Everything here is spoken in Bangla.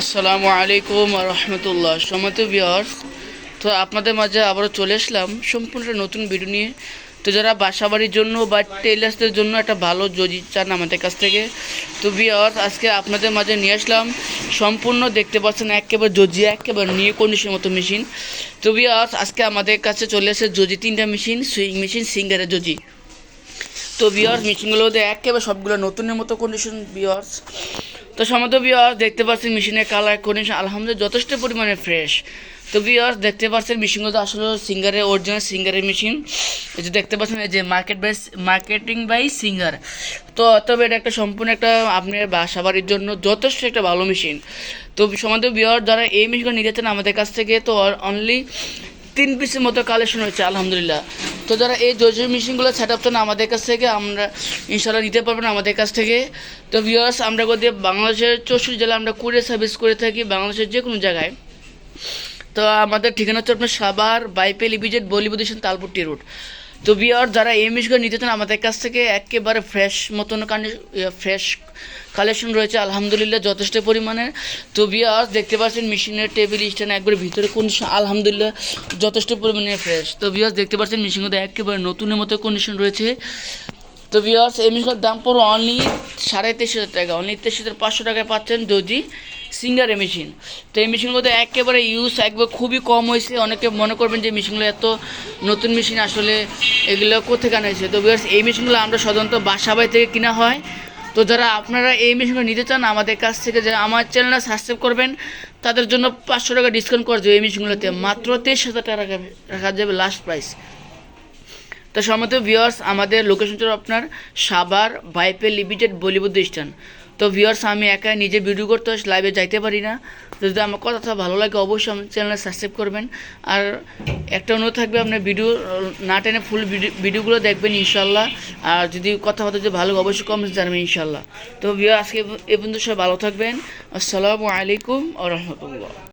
আসসালামু আলাইকুম রহমতুল্লাহ। সমত বিয়ার্স তো আপনাদের মাঝে আবারও চলে আসলাম সম্পূর্ণ নতুন ভিডিও নিয়ে। তো যারা বাসাবাড়ির জন্য বা টেলার্সদের জন্য একটা ভালো জজি চান আমাদের কাছ থেকে, তো বিয়ার্স আজকে আপনাদের মাঝে নিয়ে আসলাম সম্পূর্ণ দেখতে পাচ্ছেন একেবারে জজি একেবারে নিয়ে কন্ডিশনের মতো মেশিন তো বিয়ার্স আজকে আমাদের কাছে চলে আসে জজি তিনটা মেশিন সুইং মেশিন সিঙ্গারের জজি তো বিয়ার্স মেশিনগুলো একেবারে সবগুলো নতুনের মতো কন্ডিশন বিয়ার্স তো সমস্ত বিয়ার্স দেখতে পাচ্ছেন মেশিনের কালার কন্ডিশন আলহামদুলিল্লাহ যথেষ্ট পরিমাণে ফ্রেশ তো বিয়ার্স দেখতে পাচ্ছেন মেশিনগুলো আসলে সিঙ্গারের অরিজিনাল সিঙ্গারের মেশিন এই যে দেখতে পাচ্ছেন, এই যে market by marketing by singer তো তবে এটা একটা সম্পূর্ণ একটা আপনার বাসা বাড়ির জন্য যথেষ্ট একটা ভালো মেশিন তো সমাজ বিয়ার যারা এই মেশিনগুলো নিতে যাচ্ছেন আমাদের কাছ থেকে, তো অনলি তিন পিসের মতো কালেকশন হয়েছে, আলহামদুলিল্লাহ। তো যারা এই জজের মেশিনগুলো সেট আপ না, আমাদের কাছ থেকে আমরা ইনশাল্লাহ নিতে পারবেন আমাদের কাছ থেকে। তো ভিওয়ার্স আমরা গদি বাংলাদেশের চৌষট্টি জেলা আমরা কুরিয়ার সার্ভিস করে থাকি, বাংলাদেশের যে কোনো জায়গায়। তো আমাদের ঠিকানা হচ্ছে আপনার সাবার বাইপেল ইবিজেট বলিউড তালপুটি রোড। তো বিয়ার যারা এই মিশগুলো নিতে চান, আমাদের কাছ থেকে একেবারে ফ্রেশ মতন ফ্রেশ কালেকশন রয়েছে, আলহামদুলিল্লাহ যথেষ্ট পরিমাণে তো বিয়ার দেখতে পাচ্ছেন, মেশিনের টেবিল স্ট্যান্ড একবারে ভিতরে কন্ডিশন আলহামদুলিল্লাহ যথেষ্ট পরিমাণে ফ্রেশ তো বিয়ার দেখতে পাচ্ছেন, মেশিনগুলো একেবারে নতুনের মতো কন্ডিশন রয়েছে। তো বিয়ার্স এই মেশিনগুলোর দাম পড়ো অনলি সাড়ে তেইশ হাজার টাকা অনলি তেইশ হাজার পাঁচশো টাকায় পাচ্ছেন যদি সিঙ্গারে মেশিন। তো এই মেশিনগুলো একেবারে ইউজ একবার খুবই কম হয়েছে। অনেকে মনে করবেন যে মেশিনগুলো এত নতুন মেশিন আসলে এগুলো কোথেকে আনা হয়েছে? তো বিয়ার্স এই মেশিনগুলো আমরা সাধারণত বাসা বাড়ি থেকে কিনা হয়। তো যারা আপনারা এই মেশিনগুলো নিতে চান, আমাদের কাছ থেকে যারা আমার চ্যানেলটা সাবস্ক্রাইব করবেন, তাদের জন্য পাঁচশো টাকা ডিসকাউন্ট করা যাবে এই মেশিনগুলোতে। মাত্র তেইশ হাজার টাকা রাখা- যাবে লাস্ট প্রাইস তো সম্মত ভিউয়ার্স আমাদের লোকেশনটা আপনার সাবার বাইপেল লিমিটেড বলিউড স্টান তো ভিউয়ার্স আমি একা নিজে ভিডিও করতে লাইভে যাইতে পারি না। যদি আমার কথাটা ভালো লাগে, অবশ্যই আমার চ্যানেলে সাবস্ক্রাইব করবেন। আর একটা অনুরোধ থাকবে, আপনার ভিডিও না টেনে ফুল ভিডিওগুলো দেখবেন ইনশাল্লাহ। আর যদি কথা যদি ভালো অবশ্যই কমেন্টস জানবেন ইনশাল্লাহ। তো ভিউয়ার আজকে এ পর্যন্ত সব ভালো থাকবেন। আসসালামু আলাইকুম আ রহমতুল্লাহ।